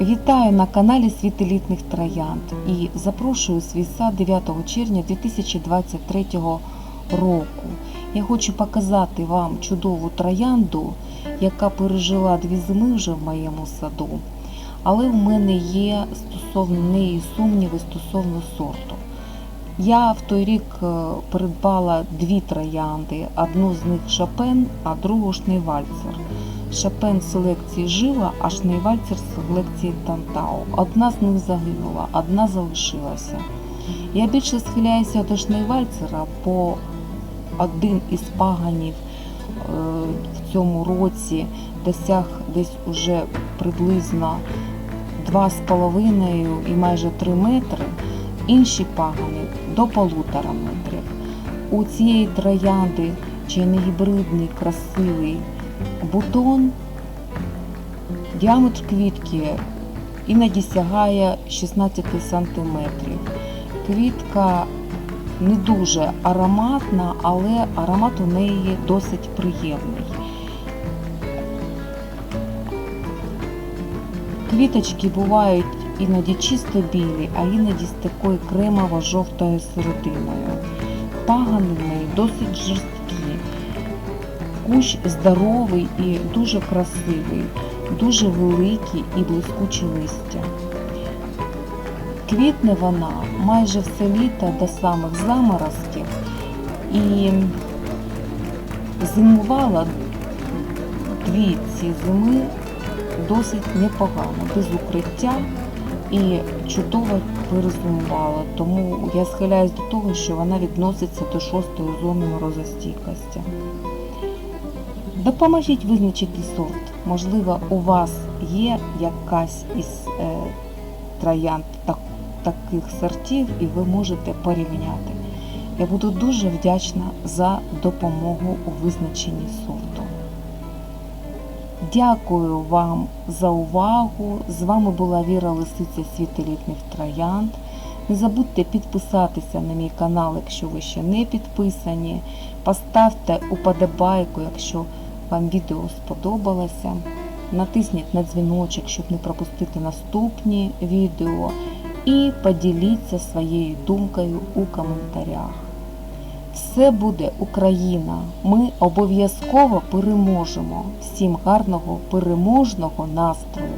Вітаю на каналі Світ елітних троянд і запрошую свій сад 9 червня 2023 року. Я хочу показати вам чудову троянду, яка пережила дві зими вже в моєму саду. Але в мене є стосовно неї сумніви стосовно сорту. Я в той рік е, придбала дві троянди. Одну з них Шопен, а другу Шнейвальцер. Шопен з селекції жила, а Шнейвальцер з селекції Тантау. Одна з них загинула, одна залишилася. Я більше схиляюся до Шнейвальцера, бо один із паганів е, в цьому році досяг десь уже приблизно 2,5 і майже 3 метри, інші пагани до полутора метрів. У цієї троянди чи не гібридний красивий бутон, діаметр квітки іноді сягає 16 см. Квітка не дуже ароматна, але аромат у неї досить приємний. Квіточки бувають іноді чисто білі, а іноді з такою кремово-жовтою серединою. Пагани в неї досить жорсткі. Кущ здоровий і дуже красивий, дуже великий і блискуче листя. Квітне вона майже все літо до самих заморозків і зимувала дві ці зими досить непогано, без укриття і чудово перезимувала. Тому я схиляюсь до того, що вона відноситься до шостої зони морозостійкості. Допоможіть визначити сорт. Можливо, у вас є якась із е, троянд так, таких сортів, і ви можете порівняти. Я буду дуже вдячна за допомогу у визначенні сорту. Дякую вам за увагу. З вами була Віра Лисиця Світ елітних троянд. Не забудьте підписатися на мій канал, якщо ви ще не підписані. Поставте уподобайку, якщо вам відео сподобалося. Натисніть на дзвіночок, щоб не пропустити наступні відео. І поділіться своєю думкою у коментарях. Все буде Україна. Ми обов'язково переможемо. Всім гарного переможного настрою!